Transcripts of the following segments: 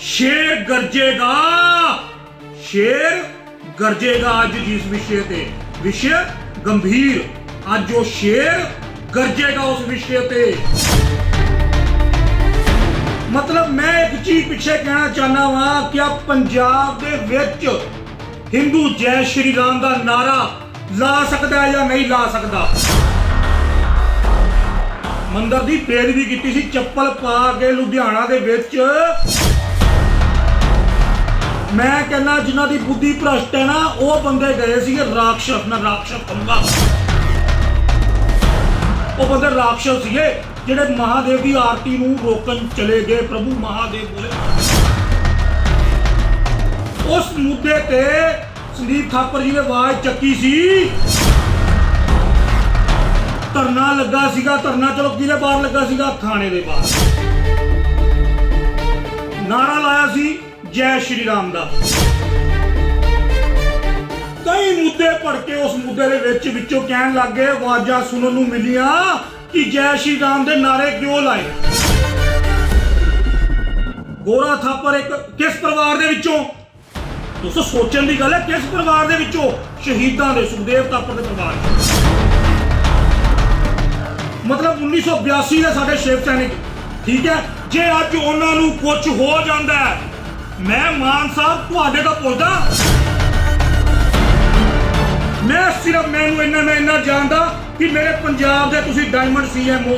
ਸ਼ੇਰ ਗਰਜੇਗਾ। ਸ਼ੇਰ ਗਰਜੇਗਾ ਅੱਜ ਜਿਸ ਵਿਸ਼ੇ ਤੇ। ਵਿਸ਼ੇ ਗੰਭੀਰ। ਅੱਜ ਉਹ ਸ਼ੇਰ ਗਰਜੇਗਾ ਉਸ ਵਿਸ਼ੇ ਤੇ। ਮਤਲਬ ਮੈਂ ਇੱਕ ਚੀਜ਼ ਪਿੱਛੇ ਕਹਿਣਾ ਚਾਹਨਾ ਵਾਂ ਕਿ ਆ ਪੰਜਾਬ ਦੇ ਵਿੱਚ ਹਿੰਦੂ ਜੈ ਸ਼੍ਰੀ ਰਾਮ ਦਾ ਨਾਰਾ ਲਾ ਸਕਦਾ ਜਾਂ ਨਹੀਂ ਲਾ ਸਕਦਾ? ਮੰਦਰ ਦੀ ਬੇਦਬੀ ਕੀਤੀ ਸੀ, ਚੱਪਲ ਪਾ ਕੇ ਲੁਧਿਆਣਾ ਦੇ ਵਿੱਚ ਮੈਂ ਕਹਿੰਦਾ ਜਿਨ੍ਹਾਂ ਦੀ ਬੁੱਧੀ ਭ੍ਰਸ਼ਟ ਹੈ ਨਾ, ਉਹ ਬੰਦੇ ਗਏ ਸੀਗੇ ਰਾਖਸ਼ ਨਾ ਰਾਖਸ਼ ਕਹੂੰਗਾ। ਉਹ ਬੰਦੇ ਰਾਖਸ਼ ਸੀਗੇ, ਜਿਹੜੇ ਮਹਾਦੇਵ ਦੀ ਆਰਤੀ ਨੂੰ ਰੋਕਣ ਚਲੇ ਗਏ, ਪ੍ਰਭੂ ਮਹਾਦੇਵ ਬੋਲੇ। ਉਸ ਮੁੱਦੇ ਤੇ ਸੰਦੀਪ ਥਾਪਰ ਜੀ ਨੇ ਆਵਾਜ਼ ਚੱਕੀ ਸੀ। ਧਰਨਾ ਲੱਗਾ ਸੀਗਾ, ਧਰਨਾ ਚਲੋ ਕਿਹਦੇ ਬਾਹਰ ਲੱਗਾ ਸੀਗਾ? ਥਾਣੇ ਦੇ ਬਾਹਰ। ਨਾਰਾ ਲਾਇਆ ਸੀ। ਜੈ ਸ਼੍ਰੀ ਰਾਮ ਦਾ। ਕਈ ਮੁੱਦੇ ਭੜਕੇ ਉਸ ਮੁੱਦੇ ਦੇ ਵਿੱਚ ਵਿੱਚੋਂ ਕਹਿਣ ਲੱਗ ਗਏ ਆਵਾਜ਼ਾਂ ਸੁਣਨ ਨੂੰ ਮਿਲੀਆਂ ਕਿ ਜੈ ਸ਼੍ਰੀ ਰਾਮ ਦੇ ਨਾਰੇ ਕਿਉਂ ਲਾਏ? ਗੋਰਾ ਥਾਪਰ ਇੱਕ ਕਿਸ ਪਰਿਵਾਰ ਦੇ ਵਿੱਚੋਂ? ਤੁਸੀਂ ਸੋਚਣ ਦੀ ਗੱਲ ਹੈ ਕਿਸ ਪਰਿਵਾਰ ਦੇ ਵਿੱਚੋਂ? ਸ਼ਹੀਦਾਂ ਦੇ ਸੁਖਦੇਵ ਥਾਪਰ ਦੇ ਪਰਿਵਾਰ ਚੋਂ ਮਤਲਬ 1982 ਦੇ ਸਾਡੇ ਸ਼ੇਖ ਸੈਨਿਕ। ਠੀਕ ਹੈ? ਜੇ ਅੱਜ ਉਹਨਾਂ ਨੂੰ ਕੁਝ ਹੋ ਜਾਂਦਾ ਹੈ, ਮੈਂ ਮਾਨ ਸਾਹਿਬ ਤੁਹਾਡੇ ਤੋਂ ਪੁੱਛਦਾ ਮੈਂ ਸਿਰਫ ਮੈਨੂੰ ਇੰਨਾ ਮੈਂ ਇੰਨਾ ਜਾਣਦਾ ਕਿ ਮੇਰੇ ਪੰਜਾਬ ਦੇ ਤੁਸੀਂ ਡਾਇਮੰਡ ਸੀਐਮਓ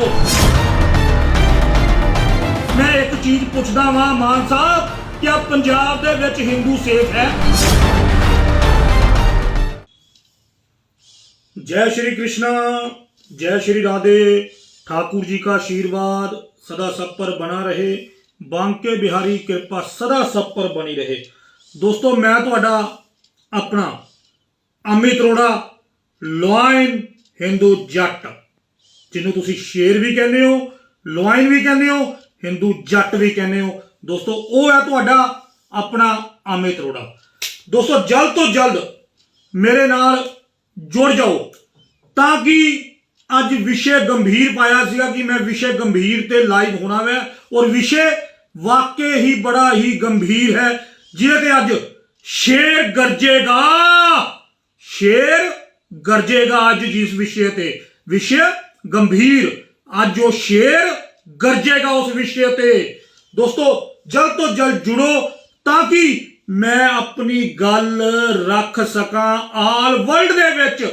ਮੈਂ ਇੱਕ ਚੀਜ਼ ਪੁੱਛਦਾ ਵਾਂ ਮਾਨ ਸਾਹਿਬ ਕਿ ਆ ਪੰਜਾਬ ਦੇ ਵਿੱਚ ਹਿੰਦੂ ਸੇਫ ਹੈ जय श्री कृष्णा जय श्री राधे ठाकुर जी का आशीर्वाद सदा सब पर बना रहे बांके बिहारी कृपा सदा सब पर बनी रहे। दोस्तों, मैं थोड़ा तो अपना अमित रोड़ा लॉइन हिंदू जट जिन्हों तुम शेर भी कहने हो लॉइन भी कहने हो हिंदू जट भी कहने हो। दोस्तों वो है तो अपना अमित रोड़ा दोस्तों, जल्द तो जल्द मेरे नाल जुड़ जाओ, ताकि अज विषय गंभीर पाया कि मैं विषय गंभीर से लाइव होना वै, और विषय ਵਾਕਈ ਹੀ ਬੜਾ ਹੀ ਗੰਭੀਰ ਹੈ, ਜਿਹਦੇ ਤੇ ਅੱਜ ਸ਼ੇਰ ਗਰਜੇਗਾ। ਸ਼ੇਰ ਗਰਜੇਗਾ ਅੱਜ ਜਿਸ ਵਿਸ਼ੇ ਤੇ। ਵਿਸ਼ੇ ਗੰਭੀਰ। ਅੱਜ ਉਹ ਸ਼ੇਰ ਗਰਜੇਗਾ ਉਸ ਵਿਸ਼ੇ ਤੇ। ਦੋਸਤੋ, ਜਲਦ ਤੋਂ ਜਲਦ ਜੁੜੋ ਤਾਂ ਕਿ ਮੈਂ ਆਪਣੀ ਗੱਲ ਰੱਖ ਸਕਾਂ ਆਲ ਵਰਲਡ ਦੇ ਵਿੱਚ।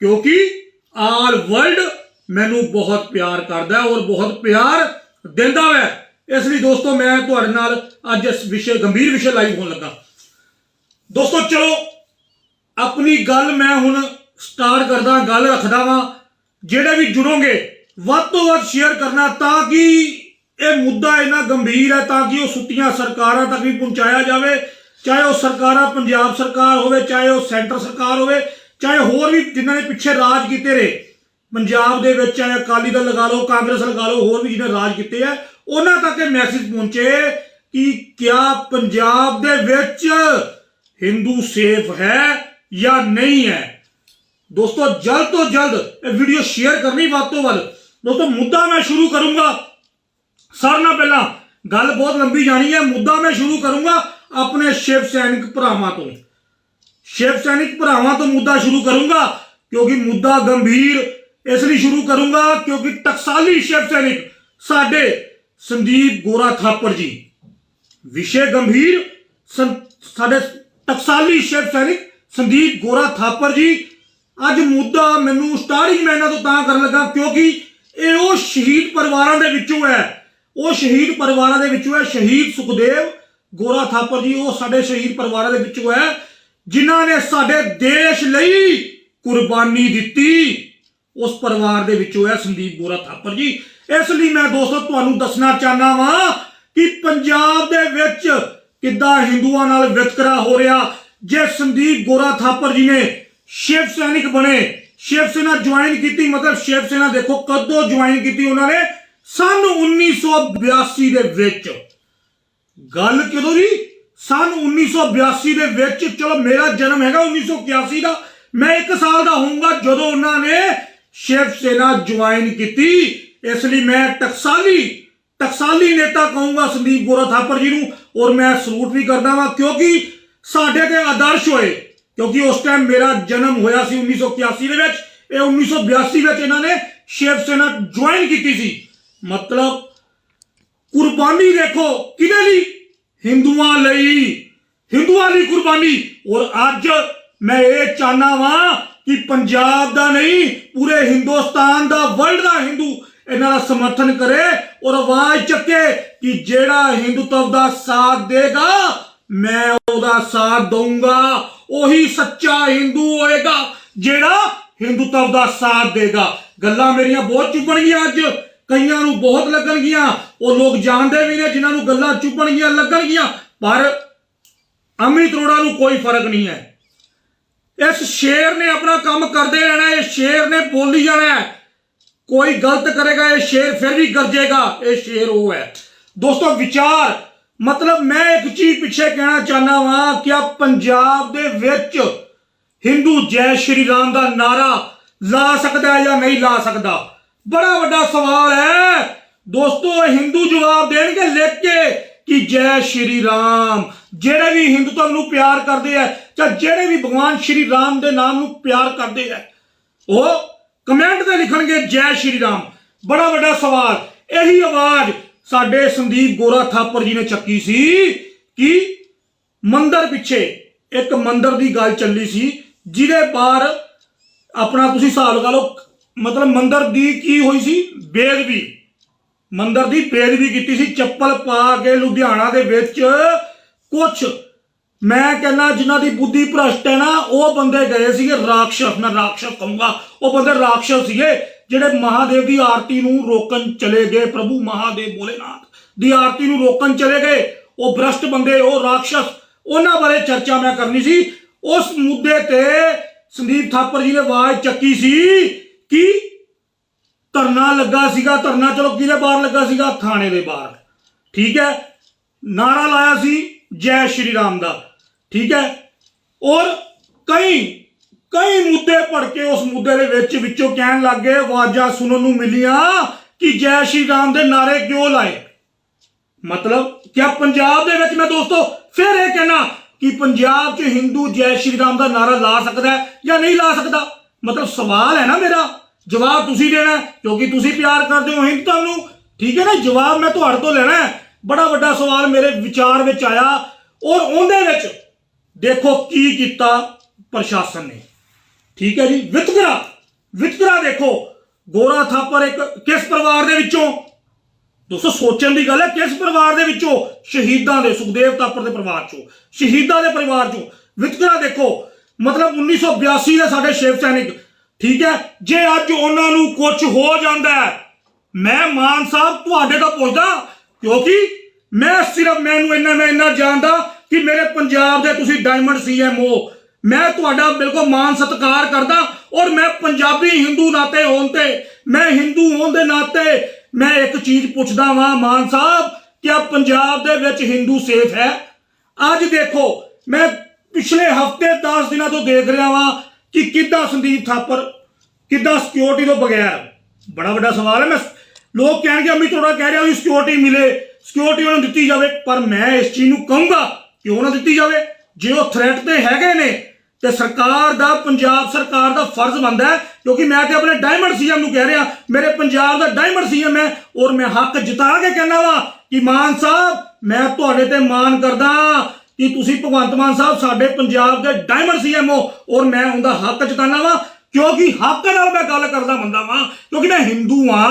ਕਿਉਂਕਿ ਆਲ ਵਰਲਡ ਮੈਨੂੰ ਬਹੁਤ ਪਿਆਰ ਕਰਦਾ ਔਰ ਬਹੁਤ ਪਿਆਰ ਦਿੰਦਾ ਹੈ। ਇਸ ਲਈ ਦੋਸਤੋ, ਮੈਂ ਤੁਹਾਡੇ ਨਾਲ ਅੱਜ ਇਸ ਵਿਸ਼ੇ, ਗੰਭੀਰ ਵਿਸ਼ੇ ਲਾਈਵ ਹੋਣ ਲੱਗਾ। ਦੋਸਤੋ, ਚਲੋ, ਆਪਣੀ ਗੱਲ ਮੈਂ ਹੁਣ ਸਟਾਰਟ ਕਰਦਾ, ਗੱਲ ਰੱਖਦਾ ਵਾਂ। ਜਿਹੜੇ ਵੀ ਜੁੜੋਗੇ, ਵੱਧ ਤੋਂ ਵੱਧ ਸ਼ੇਅਰ ਕਰਨਾ ਤਾਂ ਕਿ ਇਹ ਮੁੱਦਾ ਇੰਨਾ ਗੰਭੀਰ ਹੈ, ਤਾਂ ਕਿ ਉਹ ਸੁੱਤੀਆਂ ਸਰਕਾਰਾਂ ਤੱਕ ਵੀ ਪਹੁੰਚਾਇਆ ਜਾਵੇ। ਚਾਹੇ ਉਹ ਸਰਕਾਰਾਂ ਪੰਜਾਬ ਸਰਕਾਰ ਹੋਵੇ, ਚਾਹੇ ਉਹ ਸੈਂਟਰ ਸਰਕਾਰ ਹੋਵੇ, ਚਾਹੇ ਹੋਰ ਵੀ ਜਿਨ੍ਹਾਂ ਨੇ ਪਿੱਛੇ ਰਾਜ ਕੀਤੇ ਰਹੇ ਪੰਜਾਬ ਦੇ ਵਿੱਚ ਚਾਹੇ ਅਕਾਲੀ ਦਲ ਲਗਾ ਲਓ, ਕਾਂਗਰਸ ਲਗਾ ਲਓ, ਹੋਰ ਵੀ ਜਿਹਨੇ ਰਾਜ ਕੀਤੇ ਆ ਉਹਨਾਂ ਤੱਕ ਇਹ ਮੈਸੇਜ ਪਹੁੰਚੇ ਕਿ ਕਿਆ ਪੰਜਾਬ ਦੇ ਵਿੱਚ ਹਿੰਦੂ ਸੇਫ ਹੈ ਜਾਂ ਨਹੀਂ ਹੈ? ਦੋਸਤੋ, ਜਲਦ ਤੋਂ ਜਲਦ ਇਹ ਵੀਡੀਓ ਸ਼ੇਅਰ ਕਰਨੀ ਵੱਧ ਤੋਂ ਵੱਧ। ਦੋਸਤੋ, ਮੁੱਦਾ ਮੈਂ ਸ਼ੁਰੂ ਕਰੂੰਗਾ। ਸਾਰਿਆਂ ਨਾਲ ਪਹਿਲਾਂ ਗੱਲ ਬਹੁਤ ਲੰਬੀ ਜਾਣੀ ਹੈ। ਮੁੱਦਾ ਮੈਂ ਸ਼ੁਰੂ ਕਰੂੰਗਾ ਆਪਣੇ ਸ਼ਿਵ ਸੈਨਿਕ ਭਰਾਵਾਂ ਤੋਂ। ਸ਼ਿਵ ਸੈਨਿਕ ਭਰਾਵਾਂ ਤੋਂ ਮੁੱਦਾ ਸ਼ੁਰੂ ਕਰੂੰਗਾ, ਕਿਉਂਕਿ ਮੁੱਦਾ ਗੰਭੀਰ ਇਸ ਲਈ ਸ਼ੁਰੂ ਕਰੂੰਗਾ, ਕਿਉਂਕਿ ਟਕਸਾਲੀ ਸ਼ਿਵ ਸੈਨਿਕ ਸਾਡੇ ਸੰਦੀਪ ਗੋਰਾ ਥਾਪੜ ਜੀ। ਵਿਸ਼ੇ ਗੰਭੀਰ, ਸੰ- ਸਾਡੇ ਟਕਸਾਲੀ ਸ਼ਿਵ ਸੈਨਿਕ ਸੰਦੀਪ ਗੋਰਾ ਥਾਪਰ ਜੀ। ਅੱਜ ਮੁੱਦਾ ਮੈਨੂੰ ਸਟਾਰਟਿੰਗ ਮੈਂ ਇਹਨਾਂ ਤੋਂ ਤਾਂ ਕਰਨ ਲੱਗਾ ਕਿਉਂਕਿ ਇਹ ਉਹ ਸ਼ਹੀਦ ਪਰਿਵਾਰਾਂ ਦੇ ਵਿੱਚੋਂ ਹੈ। ਉਹ ਸ਼ਹੀਦ ਪਰਿਵਾਰਾਂ ਦੇ ਵਿੱਚੋਂ ਹੈ, ਸ਼ਹੀਦ ਸੁਖਦੇਵ ਗੋਰਾ ਥਾਪਰ ਜੀ, ਉਹ ਸਾਡੇ ਸ਼ਹੀਦ ਪਰਿਵਾਰਾਂ ਦੇ ਵਿੱਚੋਂ ਹੈ, ਜਿਨ੍ਹਾਂ ਨੇ ਸਾਡੇ ਦੇਸ਼ ਲਈ ਕੁਰਬਾਨੀ ਦਿੱਤੀ। ਉਸ ਪਰਿਵਾਰ ਦੇ ਵਿੱਚੋਂ ਹੈ ਸੰਦੀਪ ਗੋਰਾ ਥਾਪਰ ਜੀ। ਇਸ ਲਈ ਮੈਂ ਦੋਸਤੋ ਤੁਹਾਨੂੰ ਦੱਸਣਾ ਚਾਹਨਾ ਵਾਂ ਕਿ ਪੰਜਾਬ ਦੇ ਵਿੱਚ ਕਿੱਦਾਂ ਹਿੰਦੂਆਂ ਨਾਲ ਵਿਤਕਰਾ ਹੋ ਰਿਹਾ, ਜੇ ਸੰਦੀਪ ਗੋਰਾ ਥਾਪਰ ਜੀ ਨੇ ਸ਼ਿਵ ਸੈਨਿਕ ਬਣੇ, ਸ਼ਿਵ ਸੈਨਾ ਜੁਆਇਨ ਕੀਤੀ ਮਤਲਬ ਸ਼ਿਵ ਸੈਨਾ ਦੇਖੋ ਕਦੋਂ ਜੁਆਇਨ ਕੀਤੀ ਉਹਨਾਂ ਨੇ? ਸਨ 1982 ਦੇ ਵਿੱਚ। ਗੱਲ ਕਦੋਂ ਦੀ ਸਨ 1982 ਦੇ ਵਿੱਚ, ਚਲੋ ਮੇਰਾ ਜਨਮ ਹੈਗਾ 1981 ਦਾ, ਮੈਂ 1 ਸਾਲ ਦਾ ਹੋਊਂਗਾ ਜਦੋਂ ਉਹਨਾਂ ਨੇ ਸ਼ਿਵ ਸੈਨਾ ਜੁਆਇਨ ਕੀਤੀ। ਇਸ ਲਈ ਮੈਂ ਟਕਸਾਲੀ ਟਕਸਾਲੀ ਨੇਤਾ ਕਹੂੰਗਾ ਸੰਦੀਪ ਗੋਰਾ ਥਾਪਰ ਜੀ ਨੂੰ ਔਰ ਮੈਂ ਸਲੂਟ ਵੀ ਕਰਦਾ ਵਾਂ ਕਿਉਂਕਿ ਸਾਡੇ ਤੇ ਆਦਰਸ਼ ਹੋਏ, ਕਿਉਂਕਿ ਉਸ ਟਾਈਮ ਮੇਰਾ ਜਨਮ ਹੋਇਆ ਸੀ 1981 ਦੇ ਵਿੱਚ, ਇਹ 1982 ਵਿੱਚ ਇਹਨਾਂ ਨੇ ਸ਼ਿਵ ਸੈਨਾ ਜੁਆਇਨ ਕੀਤੀ ਸੀ। ਮਤਲਬ ਕੁਰਬਾਨੀ ਦੇਖੋ ਕਿਹਦੇ ਲਈ? ਹਿੰਦੂਆਂ ਲਈ ਹਿੰਦੂਆਂ ਲਈ ਕੁਰਬਾਨੀ। ਔਰ ਅੱਜ ਮੈਂ ਇਹ ਚਾਹਨਾ ਵਾਂ ਕਿ ਪੰਜਾਬ ਦਾ ਨਹੀਂ, ਪੂਰੇ ਹਿੰਦੁਸਤਾਨ ਦਾ ਵਰਲਡ ਦਾ ਹਿੰਦੂ ਇਹਨਾਂ ਦਾ ਸਮਰਥਨ ਕਰੇ ਔਰ ਆਵਾਜ਼ ਚੱਕੇ ਕਿ ਜਿਹੜਾ ਹਿੰਦੂਤਵ ਦਾ ਸਾਥ ਦੇਗਾ ਮੈਂ ਉਹਦਾ ਸਾਥ ਦਊਂਗਾ। ਉਹੀ ਸੱਚਾ ਹਿੰਦੂ ਹੋਏਗਾ ਜਿਹੜਾ ਹਿੰਦੂਤਵ ਦਾ ਸਾਥ ਦੇਗਾ। ਗੱਲਾਂ ਮੇਰੀਆਂ ਬਹੁਤ ਚੁੱਭਣਗੀਆਂ ਅੱਜ। ਕਈਆਂ ਨੂੰ ਬਹੁਤ ਲੱਗਣਗੀਆਂ। ਉਹ ਲੋਕ ਜਾਣਦੇ ਵੀ ਨੇ ਜਿਨ੍ਹਾਂ ਨੂੰ ਗੱਲਾਂ ਚੁੱਭਣਗੀਆਂ ਲੱਗਣਗੀਆਂ। ਪਰ ਅਮਿਤ ਰੋੜਾ ਨੂੰ ਕੋਈ ਫ਼ਰਕ ਨਹੀਂ ਹੈ। ਇਸ ਸ਼ੇਰ ਨੇ ਆਪਣਾ ਕੰਮ ਕਰਦੇ ਰਹਿਣਾ ਹੈ, ਇਹ ਸ਼ੇਰ ਨੇ ਬੋਲੀ ਜਾਣਾ ਹੈ। ਕੋਈ ਗਲਤ ਕਰੇਗਾ, ਇਹ ਸ਼ੇਰ ਫਿਰ ਵੀ ਗਰਜੇਗਾ, ਇਹ ਸ਼ੇਰ ਉਹ ਹੈ। ਦੋਸਤੋ, ਵਿਚਾਰ, ਮਤਲਬ ਮੈਂ ਇੱਕ ਚੀਜ਼ ਪਿੱਛੇ ਕਹਿਣਾ ਚਾਹਨਾ ਵਾਂ ਕਿ ਆ ਪੰਜਾਬ ਦੇ ਵਿੱਚ ਹਿੰਦੂ ਜੈ ਸ਼੍ਰੀ ਰਾਮ ਦਾ ਨਾਰਾ ਲਾ ਸਕਦਾ ਹੈ ਜਾਂ ਨਹੀਂ ਲਾ ਸਕਦਾ? ਬੜਾ ਵੱਡਾ ਸਵਾਲ ਹੈ। ਦੋਸਤੋ ਹਿੰਦੂ ਜਵਾਬ ਦੇਣਗੇ ਲਿਖ ਕੇ ਕਿ ਜੈ ਸ਼੍ਰੀ ਰਾਮ। ਜਿਹੜੇ ਵੀ ਹਿੰਦੂਤਵ ਨੂੰ ਪਿਆਰ ਕਰਦੇ ਆ ਜਾਂ ਜਿਹੜੇ ਵੀ ਭਗਵਾਨ ਸ਼੍ਰੀ ਰਾਮ ਦੇ ਨਾਮ ਨੂੰ ਪਿਆਰ ਕਰਦੇ ਆ, ਉਹ ਕਮੈਂਟ ਤੇ ਲਿਖਣਗੇ, ਜੈ ਸ਼੍ਰੀ ਰਾਮ। ਬੜਾ ਵੱਡਾ ਸਵਾਲ। ਇਹੀ ਆਵਾਜ਼ ਸਾਡੇ ਸੰਦੀਪ ਗੋਰਾ ਥਾਪਰ ਜੀ ਨੇ ਚੱਕੀ ਸੀ ਕਿ ਮੰਦਰ ਪਿੱਛੇ ਇੱਕ ਮੰਦਰ ਦੀ ਗੱਲ ਚੱਲੀ ਸੀ, ਜਿਹਦੇ ਬਾਹਰ ਆਪਣਾ ਤੁਸੀਂ ਹਿਸਾਬ ਲਗਾ ਲਓ, ਮਤਲਬ ਮੰਦਰ ਦੀ ਕੀ ਹੋਈ ਸੀ? ਬੇਦਬੀ ਮੰਦਰ ਦੀ ਬੇਦਬੀ ਕੀਤੀ ਸੀ। ਚੱਪਲ ਪਾ ਕੇ ਲੁਧਿਆਣਾ ਦੇ ਵਿੱਚ ਕੁਝ ਮੈਂ ਕਹਿੰਦਾ ਜਿਨ੍ਹਾਂ ਦੀ ਬੁੱਧੀ ਭ੍ਰਸ਼ਟ ਹੈ ਨਾ, ਉਹ ਬੰਦੇ ਗਏ ਸੀਗੇ ਰਾਖਸ਼ ਮੈਂ ਰਾਖਸ਼ ਕਹੂੰਗਾ, ਉਹ ਬੰਦੇ ਰਾਖਸ਼ ਸੀਗੇ, ਜਿਹੜੇ ਮਹਾਦੇਵ ਦੀ ਆਰਤੀ ਨੂੰ ਰੋਕਣ ਚਲੇ ਗਏ, ਪ੍ਰਭੂ ਮਹਾਦੇਵ ਭੋਲੇਨਾਥ ਦੀ ਆਰਤੀ ਨੂੰ ਰੋਕਣ ਚਲੇ ਗਏ, ਉਹ ਭ੍ਰਸ਼ਟ ਬੰਦੇ, ਉਹ ਰਾਖਸ਼ ਉਹਨਾਂ ਬਾਰੇ ਚਰਚਾ ਮੈਂ ਕਰਨੀ ਸੀ। ਉਸ ਮੁੱਦੇ ਤੇ ਸੰਦੀਪ ਥਾਪਰ ਜੀ ਨੇ ਆਵਾਜ਼ ਚੱਕੀ ਸੀ ਕਿ ਧਰਨਾ ਲੱਗਾ ਸੀਗਾ, ਧਰਨਾ ਚਲੋ ਕਿਹਦੇ ਬਾਹਰ ਲੱਗਾ ਸੀਗਾ? ਥਾਣੇ ਦੇ ਬਾਹਰ। ਠੀਕ ਹੈ? ਨਾਰਾ ਲਾਇਆ ਸੀ ਜੈ ਸ਼੍ਰੀ ਰਾਮ ਦਾ। ਠੀਕ ਹੈ? ਔਰ ਕਈ ਕਈ ਮੁੱਦੇ ਭੜ ਕੇ ਉਸ ਮੁੱਦੇ ਦੇ ਵਿੱਚ ਵਿੱਚੋਂ ਕਹਿਣ ਲੱਗੇ ਆਵਾਜ਼ਾਂ ਸੁਣਨ ਨੂੰ ਮਿਲੀਆਂ ਕਿ ਜੈ ਸ਼੍ਰੀ ਰਾਮ ਦੇ ਨਾਰੇ ਕਿਉਂ ਲਾਏ? ਮਤਲਬ ਕਿ ਪੰਜਾਬ ਦੇ ਵਿੱਚ ਮੈਂ ਦੋਸਤੋ ਫਿਰ ਇਹ ਕਹਿਣਾ ਕਿ ਪੰਜਾਬ 'ਚ ਹਿੰਦੂ ਜੈ ਸ਼੍ਰੀ ਰਾਮ ਦਾ ਨਾਰਾ ਲਾ ਸਕਦਾ ਹੈ ਜਾਂ ਨਹੀਂ ਲਾ ਸਕਦਾ? ਮਤਲਬ ਸਵਾਲ ਹੈ ਨਾ ਮੇਰਾ। ਜਵਾਬ ਤੁਸੀਂ ਦੇਣਾ ਕਿਉਂਕਿ ਤੁਸੀਂ ਪਿਆਰ ਕਰਦੇ ਹੋ ਹਿੰਦੂਆਂ ਨੂੰ। ਠੀਕ ਹੈ ਨਾ? ਜਵਾਬ ਮੈਂ ਤੁਹਾਡੇ ਤੋਂ ਲੈਣਾ ਬੜਾ ਵੱਡਾ ਸਵਾਲ ਮੇਰੇ ਵਿਚਾਰ ਵਿੱਚ ਆਇਆ ਔਰ ਉਹਦੇ ਵਿੱਚ ਦੇਖੋ ਕੀ ਕੀਤਾ ਪ੍ਰਸ਼ਾਸਨ ਨੇ। ਠੀਕ ਹੈ ਜੀ? ਵਿਤਕਰਾ ਵਿਤਕਰਾ ਦੇਖੋ। ਗੋਰਾ ਥਾਪਰ ਇੱਕ ਕਿਸ ਪਰਿਵਾਰ ਦੇ ਵਿੱਚੋਂ? ਦੋਸਤੋ, ਸੋਚਣ ਦੀ ਗੱਲ ਹੈ, ਕਿਸ ਪਰਿਵਾਰ ਦੇ ਵਿੱਚੋਂ? ਸ਼ਹੀਦਾਂ ਦੇ, ਸੁਖਦੇਵ ਥਾਪਰ ਦੇ ਪਰਿਵਾਰ ਚੋਂ। ਸ਼ਹੀਦਾਂ ਦੇ ਪਰਿਵਾਰ ਚੋਂ। ਵਿਤਕਰਾ ਦੇਖੋ। ਮਤਲਬ 1982 ਦੇ ਸਾਡੇ ਸ਼ਿਵ ਸੈਨਿਕ। ਠੀਕ ਹੈ? ਜੇ ਅੱਜ ਉਹਨਾਂ ਨੂੰ ਕੁਝ ਹੋ ਜਾਂਦਾ ਮੈਂ ਮਾਨ ਸਾਹਿਬ ਤੁਹਾਡੇ ਤੋਂ ਪੁੱਛਦਾ, ਕਿਉਂਕਿ ਮੈਂ ਸਿਰਫ, ਮੈਨੂੰ ਇੰਨਾ, ਮੈਂ ਇੰਨਾ ਜਾਣਦਾ ਕਿ ਮੇਰੇ ਪੰਜਾਬ ਦੇ ਤੁਸੀਂ ਡਾਇਮੰਡ ਸੀਐਮਓ ਮੈਂ ਤੁਹਾਡਾ ਬਿਲਕੁਲ ਮਾਨ ਸਤਿਕਾਰ ਕਰਦਾ ਔਰ ਮੈਂ ਪੰਜਾਬੀ ਹਿੰਦੂ ਨਾਤੇ ਹੋਣ ਤੇ, ਮੈਂ ਹਿੰਦੂ ਹੋਣ ਦੇ ਨਾਤੇ ਮੈਂ ਇੱਕ ਚੀਜ਼ ਪੁੱਛਦਾ ਵਾਂ, ਮਾਨ ਸਾਹਿਬ ਕਿ ਆ ਪੰਜਾਬ ਦੇ ਵਿੱਚ ਹਿੰਦੂ ਸੇਫ ਹੈ? ਅੱਜ ਦੇਖੋ, ਮੈਂ ਪਿਛਲੇ ਹਫ਼ਤੇ 10 ਦਿਨਾਂ ਤੋਂ ਦੇਖ ਰਿਹਾ ਵਾਂ ਕਿ ਕਿੱਦਾਂ ਸੰਦੀਪ ਥਾਪਰ, ਕਿੱਦਾਂ ਸਿਕਿਉਰਿਟੀ ਤੋਂ ਬਗੈਰ, ਬੜਾ ਵੱਡਾ ਸਵਾਲ ਹੈ, ਮੈਂ ਲੋਕ ਕਹਿਣਗੇ ਅਮੀ ਅਰੋੜਾ ਕਹਿ ਰਿਹਾ ਵੀ ਸਿਕਿਉਰਿਟੀ ਮਿਲੇ ਸਿਕਿਉਰਿਟੀ ਉਹਨਾਂ ਦਿੱਤੀ ਜਾਵੇ ਪਰ ਮੈਂ ਇਸ ਚੀਜ਼ ਨੂੰ ਕਹੂੰਗਾ ਕਿਉਂ ਨਾ ਦਿੱਤੀ ਜਾਵੇ। ਜੇ ਉਹ ਥ੍ਰੈਟ ਤੇ ਹੈਗੇ ਨੇ, ਤੇ ਸਰਕਾਰ ਦਾ, ਪੰਜਾਬ ਸਰਕਾਰ ਦਾ ਫਰਜ਼ ਬਣਦਾ ਹੈ, ਕਿਉਂਕਿ ਮੈਂ ਤੇ ਆਪਣੇ ਡਾਇਮੰਡ ਸੀਐਮ ਨੂੰ ਕਹਿ ਰਿਹਾ, ਮੇਰੇ ਪੰਜਾਬ ਦਾ ਡਾਇਮੰਡ ਸੀਐਮ ਹੈ, ਔਰ ਮੈਂ ਹੱਕ ਜਿਤਾ ਕੇ ਕਹਿਣਾ ਵਾ ਕਿ ਮਾਨ ਸਾਹਿਬ, ਮੈਂ ਤੁਹਾਡੇ ਤੇ ਮਾਣ ਕਰਦਾ ਕਿ ਤੁਸੀਂ ਭਗਵੰਤ ਮਾਨ ਸਾਹਿਬ ਸਾਡੇ ਪੰਜਾਬ ਦੇ ਡਾਇਮੰਡ ਸੀਐਮ ਹੋ, ਔਰ ਮੈਂ ਉਹਦਾ ਹੱਕ ਜਤਾਨਾ ਵਾ, ਕਿਉਂਕਿ ਹੱਕ ਨਾਲ ਮੈਂ ਗੱਲ ਕਰਦਾ ਬੰਦਾ ਵਾਂ, ਕਿਉਂਕਿ ਮੈਂ ਹਿੰਦੂ ਆ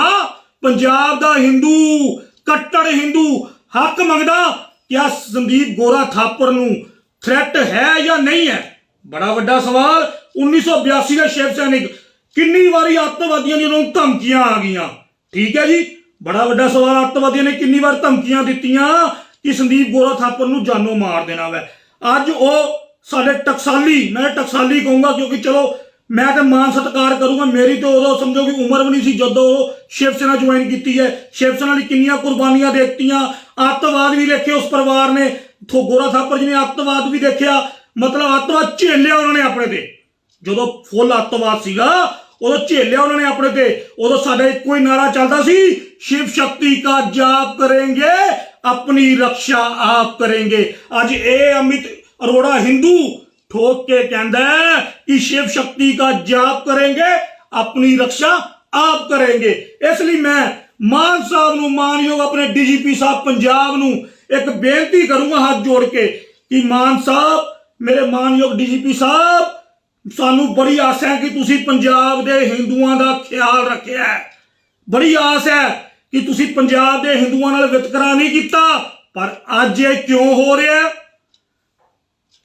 ਪੰਜਾਬ ਦਾ ਹਿੰਦੂ, ਕੱਟੜ ਹਿੰਦੂ, ਹੱਕ ਮੰਗਦਾ ਕਿਆ ਸੰਦੀਪ ਗੋਰਾ ਥਾਪਰ ਨੂੰ ਥ੍ਰੈਟ ਹੈ ਜਾਂ ਨਹੀਂ ਹੈ? ਬੜਾ ਵੱਡਾ ਸਵਾਲ। 1982 ਦੇ ਸ਼ਿਵ ਸੈਨਿਕ ਕਿੰਨੀ ਵਾਰੀ ਅੱਤਵਾਦੀਆਂ ਦੀਆਂ ਉਹਨਾਂ ਨੂੰ ਧਮਕੀਆਂ ਆ ਗਈਆਂ? ਠੀਕ ਹੈ ਜੀ। ਬੜਾ ਵੱਡਾ ਸਵਾਲ, ਅੱਤਵਾਦੀਆਂ ਨੇ ਕਿੰਨੀ ਵਾਰ ਧਮਕੀਆਂ ਦਿੱਤੀਆਂ ਕਿ ਸੰਦੀਪ ਗੋਰਾ ਥਾਪਰ ਨੂੰ ਜਾਨੋਂ ਮਾਰ ਦੇਣਾ ਵੈ। ਅੱਜ ਉਹ ਸਾਡੇ ਟਕਸਾਲੀ, ਮੈਂ ਟਕਸਾਲੀ ਕਹੂੰਗਾ ਕਿਉਂਕਿ ਚਲੋ, ਮੈਂ ਤਾਂ ਮਾਨ ਸਤਿਕਾਰ ਕਰੂੰਗਾ। ਮੇਰੀ ਤੇ ਉਦੋਂ ਸਮਝੋ ਕਿ ਉਮਰ ਵੀ ਨਹੀਂ ਸੀ ਜਦੋਂ ਉਹ ਸ਼ਿਵ ਸੈਨਾ ਜੁਆਇਨ ਕੀਤੀ ਹੈ। ਸ਼ਿਵ ਸੈਨਾ ਨੇ ਕਿੰਨੀਆਂ ਕੁਰਬਾਨੀਆਂ ਦੇ ਦਿੱਤੀਆਂ। ਅੱਤਵਾਦ ਵੀ ਦੇਖਿਆ ਉਸ ਪਰਿਵਾਰ ਨੇ, ਥੋ ਗੋਰਾ ਥਾਪਰ ਜੀ ਨੇ ਅੱਤਵਾਦ ਵੀ ਦੇਖਿਆ, ਮਤਲਬ ਅੱਤਵਾਦ ਝੇਲਿਆ ਉਹਨਾਂ ਨੇ ਆਪਣੇ ਤੇ। ਜਦੋਂ ਫੁੱਲ ਅੱਤਵਾਦ ਸੀਗਾ, ਉਦੋਂ ਝੇਲਿਆ ਉਹਨਾਂ ਨੇ ਆਪਣੇ ਤੇ, ਉਦੋਂ ਸਾਡੇ ਕੋਈ ਨਾਰਾ ਚੱਲਦਾ ਸੀ, ਸ਼ਿਵ ਸ਼ਕਤੀ ਦਾ ਜਾਪ ਕਰਾਂਗੇ, ਆਪਣੀ ਰੱਖਿਆ ਆਪ ਕਰਾਂਗੇ। ਅੱਜ ਇਹ ਅਮਿਤ ਅਰੋੜਾ ਹਿੰਦੂ ਠੋਕ ਕੇ ਕਹਿੰਦਾ ਕਿ ਸ਼ਿਵ ਸ਼ਕਤੀ शक्ति ਜਾਪ जाप ਆਪਣੀ अपनी ਆਪ आप ਇਸ ਲਈ ਮੈਂ ਮਾਨ ਸਾਹਿਬ ਨੂੰ ਮਾਨਯੋਗ ਆਪਣੇ ਡੀਜੀਪੀ ਸਾਹਿਬ ਪੰਜਾਬ ਨੂੰ ਇੱਕ ਬੇਨਤੀ ਕਰੂੰਗਾ ਹੱਥ ਜੋੜ ਕੇ ਕਿ ਮਾਨ ਸਾਹਿਬ, ਮੇਰੇ ਮਾਨਯੋਗ ਡੀਜੀਪੀ ਸਾਹਿਬ, ਸਾਨੂੰ ਬੜੀ ਆਸ ਹੈ ਕਿ ਤੁਸੀਂ ਪੰਜਾਬ ਦੇ ਹਿੰਦੂਆਂ ਦਾ ਖਿਆਲ ਰੱਖਿਆ ਬੜੀ ਆਸ ਹੈ ਕਿ ਤੁਸੀਂ ਪੰਜਾਬ ਦੇ ਹਿੰਦੂਆਂ ਨਾਲ ਵਿਤਕਰਾ ਨਹੀਂ ਕੀਤਾ, ਪਰ ਅੱਜ ਇਹ ਕਿਉਂ ਹੋ ਰਿਹਾ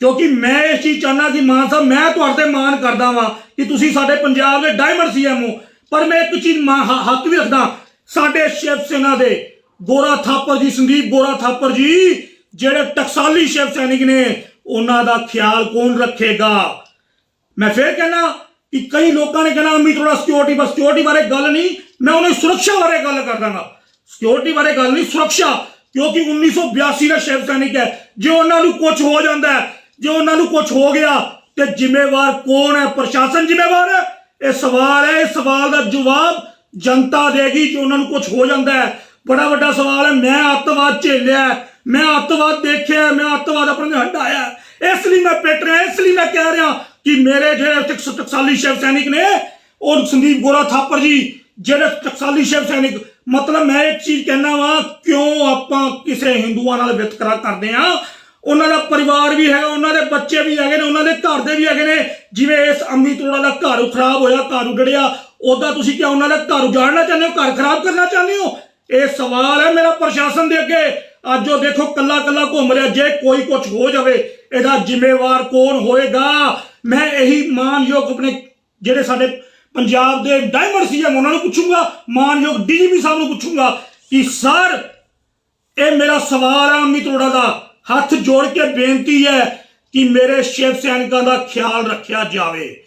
ਕਿਉਂਕਿ ਮੈਂ ਇਸ ਚੀਜ਼ ਚਾਹਨਾ ਕਿ ਮਾਨ ਸਾਹਿਬ, ਮੈਂ ਤੁਹਾਡੇ ਤੇ ਮਾਣ ਕਰਦਾ ਵਾਂ ਕਿ ਤੁਸੀਂ ਸਾਡੇ ਪੰਜਾਬ ਦੇ ਡਾਇਮੰਡ ਸੀਐਮਓ ਪਰ ਮੈਂ ਇੱਕ ਚੀਜ਼ ਮਾਂ- ਹੱਕ ਵੀ ਰੱਖਦਾ ਸਾਡੇ ਸ਼ਿਵ ਸੈਨਾ ਦੇ, ਗੋਰਾ ਥਾਪਰ ਜੀ ਸੰਦੀਪ ਗੋਰਾ ਥਾਪਰ ਜੀ, ਜਿਹੜੇ ਟਕਸਾਲੀ ਸ਼ਿਵ ਸੈਨਿਕ ਨੇ, ਉਹਨਾਂ ਦਾ ਖਿਆਲ ਕੌਣ ਰੱਖੇਗਾ? ਮੈਂ ਫੇਰ ਕਹਿੰਦਾ ਕਿ ਕਈ ਲੋਕਾਂ ਨੇ ਕਹਿਣਾ ਅਮਿਤ ਅਰੋੜਾ ਸਿਕਿਉਰਿਟੀ ਬਸ ਸਿਕਿਉਰਿਟੀ ਬਾਰੇ ਗੱਲ ਨਹੀਂ, ਮੈਂ ਉਹਨਾਂ ਦੀ ਸੁਰੱਖਿਆ ਬਾਰੇ ਗੱਲ ਕਰ ਦਾਂਗਾ। ਸਿਕਿਉਰਿਟੀ ਬਾਰੇ ਗੱਲ ਨਹੀਂ, ਸੁਰੱਖਿਆ, ਕਿਉਂਕਿ 1982 ਦਾ ਸ਼ਿਵ ਸੈਨਿਕ ਹੈ। ਜੇ ਉਹਨਾਂ ਨੂੰ ਕੁਝ ਹੋ ਜਾਂਦਾ ਜੇ ਉਹਨਾਂ ਨੂੰ ਕੁਝ ਹੋ ਗਿਆ, ਤੇ ਜ਼ਿੰਮੇਵਾਰ ਕੌਣ ਹੈ? ਪ੍ਰਸ਼ਾਸਨ ਜ਼ਿੰਮੇਵਾਰ ਹੈ? ਇਹ ਸਵਾਲ ਹੈ, ਇਸ ਸਵਾਲ ਦਾ ਜਵਾਬ ਜਨਤਾ ਦੇਗੀ ਜੇ ਉਹਨਾਂ ਨੂੰ ਕੁਝ ਹੋ ਜਾਂਦਾ ਹੈ। ਬੜਾ ਵੱਡਾ ਸਵਾਲ ਹੈ, ਮੈਂ ਅੱਤਵਾਦ ਝੇਲਿਆ ਮੈਂ ਅੱਤਵਾਦ ਦੇਖਿਆ ਮੈਂ ਅੱਤਵਾਦ ਆਪਣੇ ਹਟਾਇਆ ਇਸ ਲਈ ਮੈਂ ਪਿੱਟ ਰਿਹਾ, ਇਸ ਲਈ ਮੈਂ ਕਹਿ ਰਿਹਾ ਕਿ ਮੇਰੇ ਜਿਹੜੇ ਟਕਸਾਲੀ ਸ਼ਿਵ ਸੈਨਿਕ ਨੇ, ਉਹ ਸੰਦੀਪ ਗੋਰਾ ਥਾਪਰ ਜੀ, ਜਿਹੜੇ ਟਕਸਾਲੀ ਸ਼ਿਵ ਸੈਨਿਕ, ਮਤਲਬ ਮੈਂ ਇੱਕ ਚੀਜ਼ ਕਹਿਣਾ ਵਾਂ, ਕਿਉਂ ਆਪਾਂ ਕਿਸੇ ਹਿੰਦੂਆਂ ਨਾਲ ਵਿਤਕਰਾ ਕਰਦੇ ਆ? ਉਹਨਾਂ ਦਾ ਪਰਿਵਾਰ ਵੀ ਹੈਗਾ ਉਹਨਾਂ ਦੇ ਬੱਚੇ ਵੀ ਹੈਗੇ ਨੇ, ਉਹਨਾਂ ਦੇ ਘਰ ਦੇ ਵੀ ਹੈਗੇ ਨੇ, ਜਿਵੇਂ ਇਸ ਅੰਮ੍ਰਿਤ ਤੋੜਾ ਦਾ ਘਰ ਖਰਾਬ ਹੋਇਆ, ਘਰ ਉਡੜਿਆ ਉਦਾਂ ਤੁਸੀਂ ਕਿਹਾ ਉਹਨਾਂ ਦਾ ਘਰ ਉਜਾੜਨਾ ਚਾਹੁੰਦੇ ਹੋ, ਘਰ ਖਰਾਬ ਕਰਨਾ ਚਾਹੁੰਦੇ ਹੋ? ਇਹ ਸਵਾਲ ਹੈ ਮੇਰਾ ਪ੍ਰਸ਼ਾਸਨ ਦੇ ਅੱਗੇ। ਅੱਜ ਉਹ ਦੇਖੋ ਕੱਲਾ ਕੱਲਾ ਘੁੰਮ ਰਿਹਾ, ਜੇ ਕੋਈ ਕੁਝ ਹੋ ਜਾਵੇ, ਇਹਦਾ ਜ਼ਿੰਮੇਵਾਰ ਕੌਣ ਹੋਏਗਾ? ਮੈਂ ਇਹੀ ਮਾਨਯੋਗ ਆਪਣੇ ਜਿਹੜੇ ਸਾਡੇ ਪੰਜਾਬ ਦੇ ਡਾਇਮੰਡ ਸੀਐਮ ਉਹਨਾਂ ਨੂੰ ਪੁੱਛੂੰਗਾ। ਮਾਨਯੋਗ ਡੀਜੀਪੀ ਸਾਹਿਬ ਨੂੰ ਪੁੱਛੂੰਗਾ ਕਿ, ਸਰ, ਇਹ ਮੇਰਾ ਸਵਾਲ ਹੈ ਅਮਿਤ ਰੋੜਾ ਦਾ। ਹੱਥ ਜੋੜ ਕੇ ਬੇਨਤੀ ਹੈ ਕਿ ਮੇਰੇ ਸ਼ਿਵ ਸੈਨਿਕਾਂ ਦਾ ਖਿਆਲ ਰੱਖਿਆ ਜਾਵੇ।